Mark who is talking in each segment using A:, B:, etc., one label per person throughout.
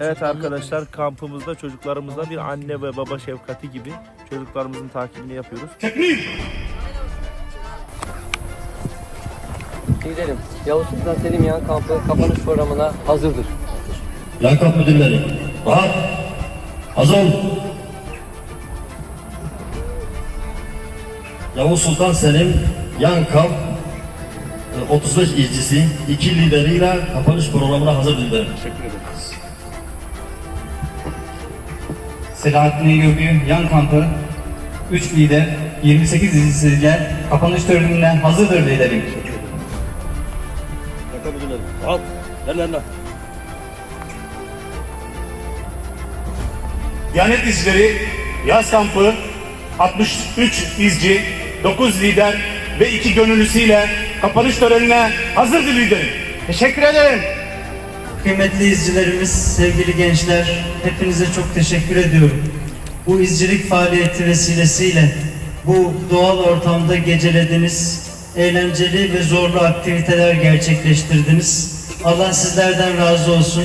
A: Evet arkadaşlar kampımızda çocuklarımızla bir anne ve baba şefkati gibi çocuklarımızın takibini yapıyoruz.
B: Liderim, Yavuz Sultan Selim Yan kampı kapanış programına hazırdır.
C: Yan kamp müdürleri. Rahat. Hazır ol. Yavuz Sultan Selim yan kamp e, 35 izcisi iki lideriyle kapanış programına hazır liderim.
D: Selahattin Eyyubi yan kampı 3 lider 28 izleyiciyle kapanış törenine hazırdır liderim.
C: Yan kamp müdürleri. Rahat.
E: Diyanet İzleri yaz kampı 63 izci, 9 lider ve 2 gönüllüsüyle kapanış törenine hazırdır liderim. Teşekkür ederim.
D: Kıymetli izcilerimiz, sevgili gençler, hepinize çok teşekkür ediyorum. Bu izcilik faaliyeti vesilesiyle bu doğal ortamda gecelediniz, eğlenceli ve zorlu aktiviteler gerçekleştirdiniz. Allah sizlerden razı olsun.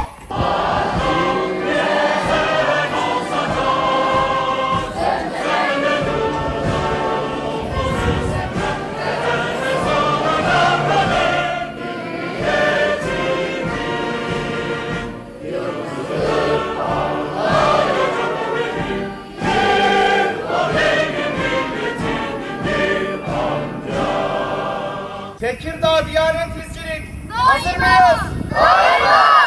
E: Tekirdağ Diyanet İzcilik. Hazır mıyız? Hayda!